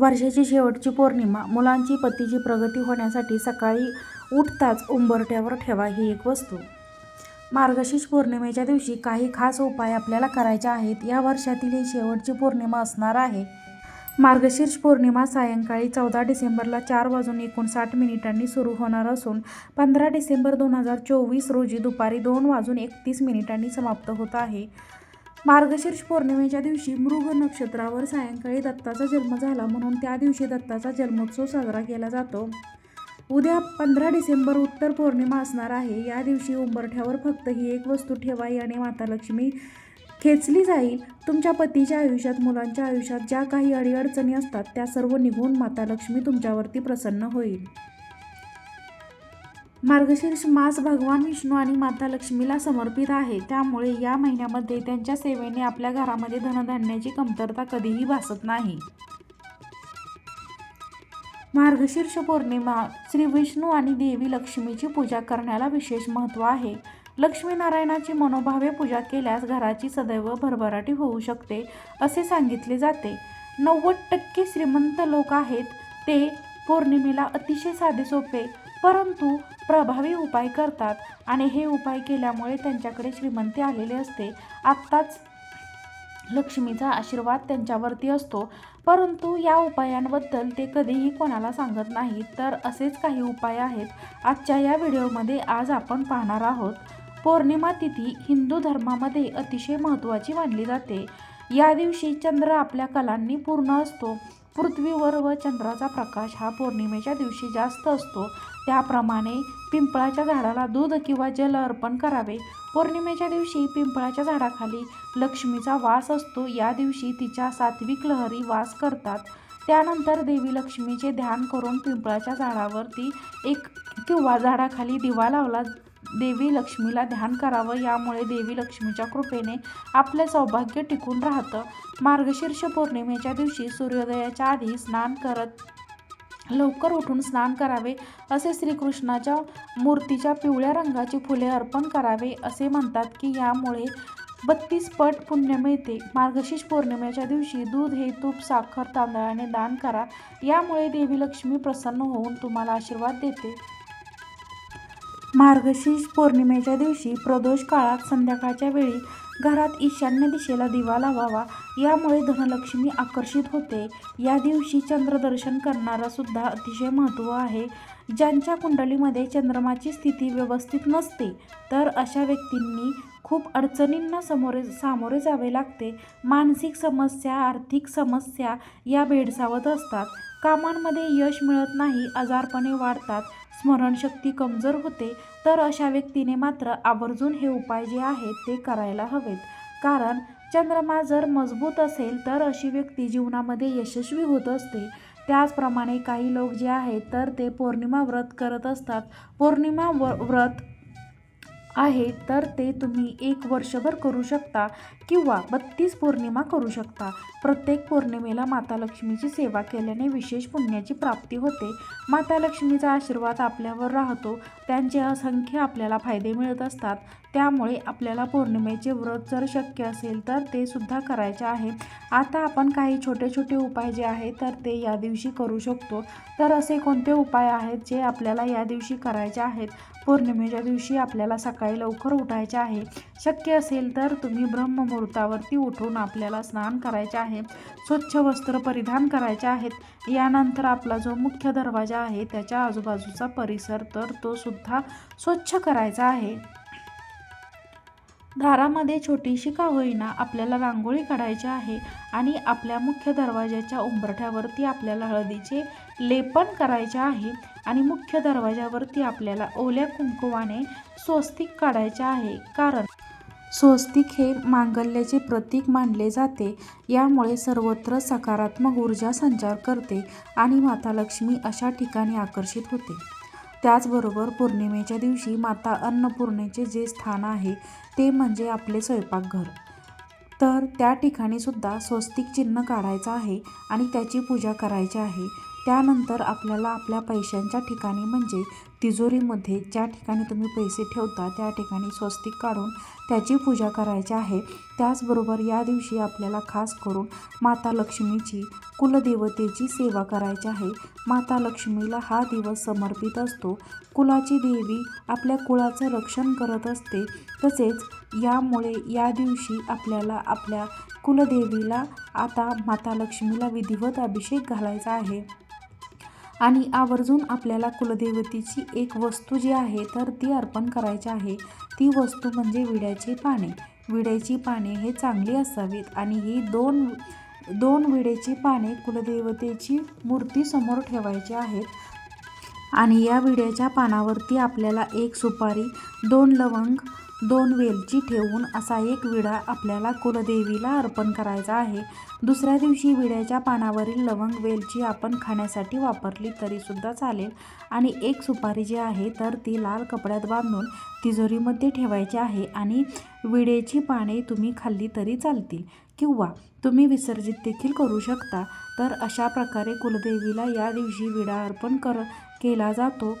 वर्षाची शेवटची पौर्णिमा. मुलांची पतीची प्रगती होण्यासाठी सकाळी उठताच उंबरट्यावर ठेवा ही एक वस्तू. मार्गशीर्ष पौर्णिमेच्या दिवशी काही खास उपाय आपल्याला करायचे आहेत. या वर्षातील ही शेवटची पौर्णिमा असणार आहे. मार्गशीर्ष पौर्णिमा सायंकाळी चौदा डिसेंबरला चार वाजून एकोणसाठ मिनिटांनी सुरू होणार असून पंधरा डिसेंबर दोन हजार चोवीस रोजी दुपारी दोन वाजून एकतीस मिनिटांनी समाप्त होत आहे. मार्गशीर्ष पौर्णिमेच्या दिवशी मृग नक्षत्रावर सायंकाळी दत्ताचा जन्म झाला म्हणून त्या दिवशी दत्ताचा जन्मोत्सव साजरा केला जातो. उद्या पंधरा डिसेंबर उत्तर पौर्णिमा असणार आहे. या दिवशी उंबरठ्यावर फक्त ही एक वस्तू ठेवाई आणि माता लक्ष्मी खेचली जाईल. तुमच्या पतीच्या आयुष्यात मुलांच्या आयुष्यात ज्या काही अडीअडचणी असतात त्या सर्व निघून माता लक्ष्मी तुमच्यावरती प्रसन्न होईल. मार्गशीर्ष मास भगवान विष्णू आणि माता लक्ष्मीला समर्पित आहे. त्यामुळे या महिन्यामध्ये त्यांच्या सेवेने आपल्या घरामध्ये धनधान्याची कमतरता कधीही भासत नाही. मार्गशीर्ष पौर्णिमा श्री विष्णू आणि देवी लक्ष्मीची पूजा करण्याला विशेष महत्त्व आहे. लक्ष्मीनारायणाची मनोभावे पूजा केल्यास घराची सदैव भरभराटी होऊ शकते असे सांगितले जाते. नव्वद टक्के श्रीमंत लोक आहेत. ते पौर्णिमेला अतिशय साधे सोपे परंतु प्रभावी उपाय करतात आणि हे उपाय केल्यामुळे त्यांच्याकडे श्रीमंती आलेली असते. आत्ताच लक्ष्मीचा आशीर्वाद त्यांच्यावरती असतो. परंतु या उपायांबद्दल ते कधीही कोणाला सांगत नाहीत. तर असेच काही उपाय आहेत. आजच्या या व्हिडिओमध्ये आज आपण पाहणार आहोत. पौर्णिमा तिथी हिंदू धर्मामध्ये अतिशय महत्त्वाची मानली जाते. या दिवशी चंद्र आपल्या कलांनी पूर्ण असतो. पृथ्वीवर व चंद्राचा प्रकाश हा पौर्णिमेच्या दिवशी जास्त असतो. त्याप्रमाणे पिंपळाच्या झाडाला दूध किंवा जल अर्पण करावे. पौर्णिमेच्या दिवशी पिंपळाच्या झाडाखाली लक्ष्मीचा वास असतो. या दिवशी तिच्या सात्विक लहरी वास करतात. त्यानंतर देवी लक्ष्मीचे ध्यान करून पिंपळाच्या झाडावरती एक किंवा झाडाखाली दिवा लावला. देवी लक्ष्मीला ध्यान करावं. यामुळे देवी लक्ष्मीच्या कृपेने आपले सौभाग्य टिकून राहतं. मार्गशीर्ष पौर्णिमेच्या दिवशी सूर्योदयाच्या आधी स्नान करत लवकर उठून स्नान करावे असे श्रीकृष्णाच्या मूर्तीच्या पिवळ्या रंगाची फुले अर्पण करावे असे म्हणतात की यामुळे बत्तीस पट पुण्य मिळते. मार्गशीर्ष पौर्णिमेच्या दिवशी दूध हे तूप साखर तांदळाने दान करा. यामुळे देवी लक्ष्मी प्रसन्न होऊन तुम्हाला आशीर्वाद देते. मार्गशीर्ष पौर्णिमेच्या दिवशी प्रदोष काळात संध्याकाळच्या वेळी घरात ईशान्य दिशेला दिवा लावावा यामुळे धनलक्ष्मी आकर्षित होते. या दिवशी चंद्रदर्शन करणारा सुद्धा अतिशय महत्त्व आहे. ज्यांच्या कुंडलीमध्ये चंद्रमाची स्थिती व्यवस्थित नसते तर अशा व्यक्तींनी खूप अडचणींना समोरे सामोरे जावे लागते. मानसिक समस्या आर्थिक समस्या या भेडसावत असतात. कामांमध्ये यश मिळत नाही आजारपणे वाढतात स्मरणशक्ती कमजोर होते तर अशा व्यक्तीने मात्र आवर्जून हे उपाय जे आहेत ते करायला हवेत. कारण चंद्रमा जर मजबूत असेल तर अशी व्यक्ती जीवनामध्ये यशस्वी होत असते. त्याचप्रमाणे काही लोक जे आहेत तर ते पौर्णिमा व्रत करत असतात. पौर्णिमा व व्रत आहे तर ते तुम्ही एक वर्षभर करू शकता किंवा बत्तीस पौर्णिमा करू शकता. प्रत्येक पौर्णिमेला माता लक्ष्मीची सेवा केल्याने विशेष पुण्याची प्राप्ती होते. माता लक्ष्मीचा आशीर्वाद आपल्यावर राहतो. त्यांचे असंख्य आपल्याला फायदे मिळत असतात. त्यामुळे आपल्याला पौर्णिमेचे व्रत जर शक्य असेल तर ते सुद्धा करायचे आहे. आता आपण काही छोटे छोटे उपाय जे आहेत तर ते या दिवशी करू शकतो. तर असे कोणते उपाय आहेत जे आपल्याला या दिवशी करायचे आहेत? पौर्णिमेच्या दिवशी आपल्याला सकाळी लवकर उठायचे आहे. शक्य असेल तर तुम्ही ब्रह्ममुहूर्तावरती उठून आपल्याला स्नान करायचे आहे. स्वच्छ वस्त्र परिधान करायचे आहेत. यानंतर आपला जो मुख्य दरवाजा आहे त्याच्या आजूबाजूचा परिसर तर तो सुद्धा स्वच्छ करायचा आहे. दारामध्ये छोटीशी का होईना आपल्याला रांगोळी काढायची आहे आणि आपल्या मुख्य दरवाजाच्या उंबरठ्यावरती आपल्याला हळदीचे लेपन करायचे आहे आणि मुख्य दरवाजावरती आपल्याला ओल्या कुंकुवाने स्वस्तिक काढायचे आहे. कारण स्वस्तिक हे मांगल्याचे प्रतीक मानले जाते. यामुळे सर्वत्र सकारात्मक ऊर्जा संचार करते आणि माता लक्ष्मी अशा ठिकाणी आकर्षित होते. त्याचबरोबर पौर्णिमेच्या दिवशी माता अन्नपूर्णेचे जे स्थान आहे ते म्हणजे आपले स्वयंपाकघर. तर त्या ठिकाणी सुद्धा स्वस्तिक चिन्ह काढायचं आहे आणि त्याची पूजा करायची आहे. त्यानंतर आपल्याला आपल्या पैशांच्या ठिकाणी म्हणजे तिजोरीमध्ये ज्या ठिकाणी तुम्ही पैसे ठेवता त्या ठिकाणी स्वस्तिक काढून त्याची पूजा करायची आहे. त्याचबरोबर या दिवशी आपल्याला खास करून माता लक्ष्मीची कुलदेवतेची सेवा करायची आहे. माता लक्ष्मीला हा दिवस समर्पित असतो. कुलाची देवी आपल्या कुळाचं रक्षण करत असते. तसेच यामुळे या दिवशी आपल्याला आपल्या कुलदेवीला आता माता लक्ष्मीला विधिवत अभिषेक घालायचा आहे. आणि आवर्जून आपल्याला कुलदेवतेची एक वस्तू जी आहे तर ती अर्पण करायची आहे. ती वस्तू म्हणजे विड्याची पाने. विड्याची पाने हे चांगली असावीत आणि ही दोन दोन विड्याची पाने कुलदेवतेची मूर्ती समोर ठेवायची आहेत. आणि या विड्याच्या पानावरती आपल्याला एक सुपारी दोन लवंग दोन वेलची ठेवून असा एक विडा आपल्याला कुलदेवीला अर्पण करायचा आहे. दुसऱ्या दिवशी विड्याच्या पानावरील लवंग वेलची आपण खाण्यासाठी वापरली तरीसुद्धा चालेल. आणि एक सुपारी जी आहे तर ती लाल कपड्यात बांधून तिजोरीमध्ये ठेवायची आहे आणि विड्याची पाने तुम्ही खाल्ली तरी चालतील. किंवा तुम्ही विसर्जित देखील करू शकता. तर अशा प्रकारे कुलदेवीला या दिवशी विडा अर्पण कर केला जातो.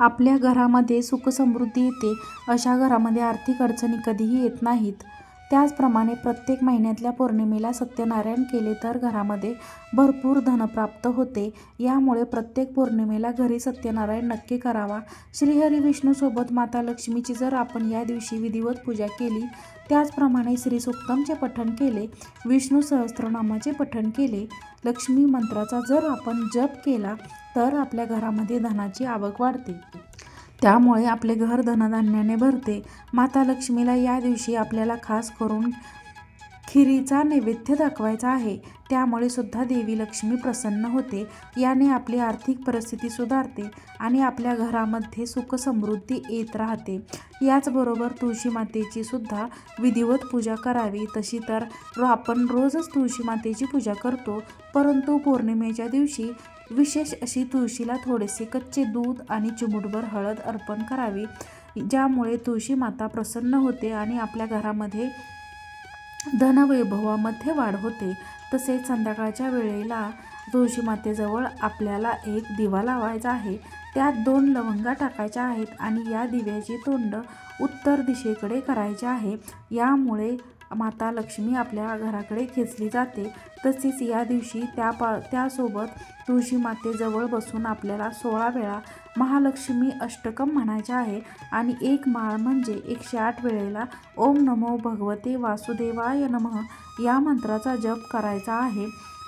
आपल्या घरामध्ये सुखसमृद्धी येते अशा घरामध्ये आर्थिक अडचणी कधीही येत नाहीत. त्याचप्रमाणे प्रत्येक महिन्यातल्या पौर्णिमेला सत्यनारायण केले तर घरामध्ये भरपूर धन प्राप्त होते. यामुळे प्रत्येक पौर्णिमेला घरी सत्यनारायण नक्की करावा. श्रीहरी विष्णूसोबत माता लक्ष्मीची जर आपण या दिवशी विधिवत पूजा केली त्याचप्रमाणे श्री सुक्तमचे पठण केले विष्णू सहस्त्रनामाचे पठण केले लक्ष्मी मंत्राचा जर आपण जप केला तर आपल्या घरामध्ये धनाची आवक वाढते. त्यामुळे आपले घर धनधान्याने भरते. माता लक्ष्मीला या दिवशी आपल्याला खास करून खिरीचा नैवेद्य दाखवायचा आहे. त्यामुळे सुद्धा देवी लक्ष्मी प्रसन्न होते. याने आपली आर्थिक परिस्थिती सुधारते आणि आपल्या घरामध्ये सुख समृद्धी येत राहते. याचबरोबर तुळशी मातेची सुद्धा विधिवत पूजा करावी. तशी तर आपण रोजच तुळशी मातेची पूजा करतो. परंतु पौर्णिमेच्या दिवशी विशेष अशी तुळशीला थोडेसे कच्चे दूध आणि चिमूटभर हळद अर्पण करावी. ज्यामुळे तुळशी माता प्रसन्न होते आणि आपल्या घरामध्ये धनवैभवामध्ये वाढ होते. तसेच संध्याकाळच्या वेळेला तुळशी मातेजवळ आपल्याला एक दिवा लावायचा आहे. त्यात दोन लवंगा टाकायच्या आहेत आणि या दिव्याची तोंड उत्तर दिशेकडे करायचे आहे. यामुळे माता लक्ष्मी आपल्या घराकडे खेचली जाते. तसेच या दिवशी त्या पा त्यासोबत तुळशी मातेजवळ बसून आपल्याला सोळा वेळा महालक्ष्मी अष्टकम म्हणायचे आहे आणि एक माळ म्हणजे एकशे आठ वेळेला ओम नमो भगवते वासुदेवाय नमः या मंत्राचा जप करायचा आहे.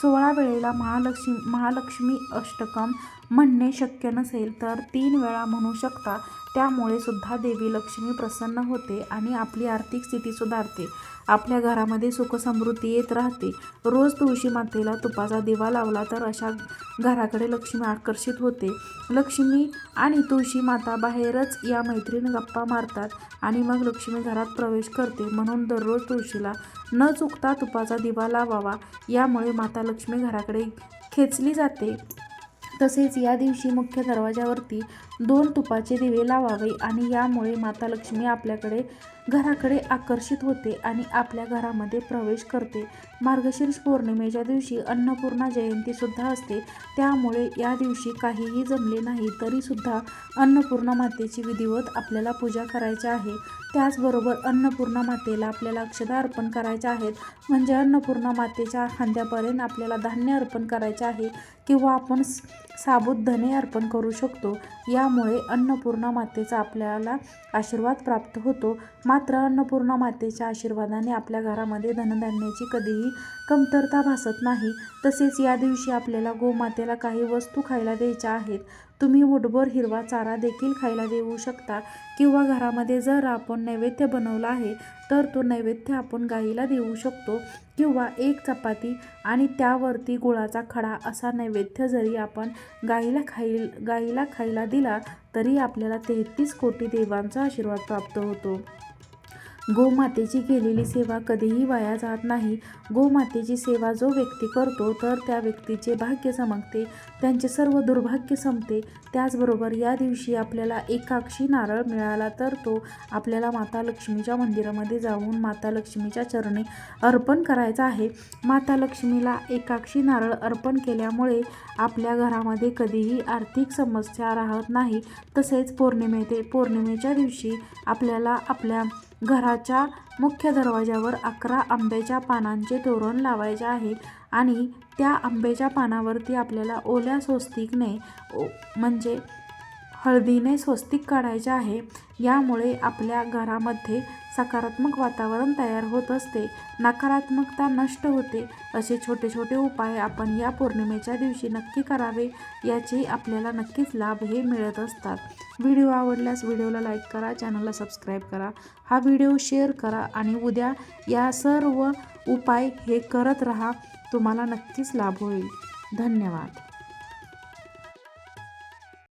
सोळा वेळेला महालक्ष्मी महालक्ष्मी अष्टकम म्हणणे शक्य नसेल तर तीन वेळा म्हणू शकता. त्यामुळे सुद्धा देवी लक्ष्मी प्रसन्न होते आणि आपली आर्थिक स्थिती सुधारते. आपल्या घरामध्ये सुखसमृद्धी येत राहते. रोज तुळशी मातेला तुपाचा दिवा लावला तर अशा घराकडे लक्ष्मी आकर्षित होते. लक्ष्मी आणि तुळशी माता बाहेरच या मैत्रीण गप्पा मारतात आणि मग लक्ष्मी घरात प्रवेश करते. म्हणून दररोज तुळशीला न चुकता तुपाचा दिवा लावावा. यामुळे माता लक्ष्मी घराकडे खेचली जाते. तसेच या दिवशी मुख्य दरवाजावरती दोन तुपाचे दिवे लावावे आणि यामुळे माता लक्ष्मी आपल्याकडे घराकडे आकर्षित होते आणि आपल्या घरामध्ये प्रवेश करते. मार्गशीर्ष पौर्णिमेच्या दिवशी अन्नपूर्णा जयंतीसुद्धा असते. त्यामुळे या दिवशी काहीही जमले नाही तरीसुद्धा अन्नपूर्णा मातेची विधिवत आपल्याला पूजा करायची आहे. त्याचबरोबर अन्नपूर्णा मातेला आपल्याला अक्षदा अर्पण करायच्या आहेत. म्हणजे अन्नपूर्णा मातेच्या खांद्यापर्यंत आपल्याला धान्य अर्पण करायचे आहे किंवा आपण साबुत धने अर्पण करू शकतो. यामुळे अन्नपूर्णा मातेचा आपल्याला आशीर्वाद प्राप्त होतो. मात्र अन्नपूर्णा मातेच्या आशीर्वादाने आपल्या घरामध्ये धनधान्याची कधीही कमतरता भासत नाही. तसेच या दिवशी आपल्याला गोमातेला काही वस्तू खायला द्यायच्या आहेत. तुम्ही मुठभर हिरवा चारा देखील खायला देऊ शकता. किंवा घरामध्ये जर आपण नैवेद्य बनवला आहे तर तो नैवेद्य आपण गाईला देऊ शकतो. किंवा एक चपाती आणि त्यावरती गुळाचा खडा असा नैवेद्य जरी आपण गाईला खाईल गाईला खायला दिला तरी आपल्याला तेहतीस कोटी देवांचा आशीर्वाद प्राप्त होतो. गोमातेची केलेली सेवा कधीही वाया जात नाही. गोमातेची सेवा जो व्यक्ती करतो तर त्या व्यक्तीचे भाग्य चमकते त्यांचे सर्व दुर्भाग्य संपते. त्याचबरोबर या दिवशी आपल्याला एकाक्षी नारळ मिळाला तर तो आपल्याला माता लक्ष्मीच्या मंदिरामध्ये जाऊन माता लक्ष्मीच्या चरणी अर्पण करायचा आहे. माता लक्ष्मीला एकाक्षी नारळ अर्पण केल्यामुळे आपल्या घरामध्ये कधीही आर्थिक समस्या राहत नाही. तसेच पौर्णिमेते पौर्णिमेच्या दिवशी आपल्याला आपल्या घराच्या मुख्य दरवाज्यावर अकरा आंब्याच्या पानांचे तोरण लावायचे आहे आणि त्या आंब्याच्या पानावरती आपल्याला ओल्या स्वस्तिकने ओ म्हणजे हळदीने स्वस्तिक काढायचे आहे. यामुळे आपल्या घरामध्ये सकारात्मक वातावरण तयार होत असते. नकारात्मकता नष्ट होते. असे छोटे छोटे उपाय आपण या पौर्णिमेच्या दिवशी नक्की करावे याचे आपल्याला नक्कीच लाभ हे मिळत असतात. व्हिडिओ आवडल्यास व्हिडिओला लाईक करा चॅनलला सबस्क्राईब करा. हा व्हिडिओ शेअर करा आणि उद्या या सर्व उपाय हे करत राहा. तुम्हाला नक्कीच लाभ होईल. धन्यवाद.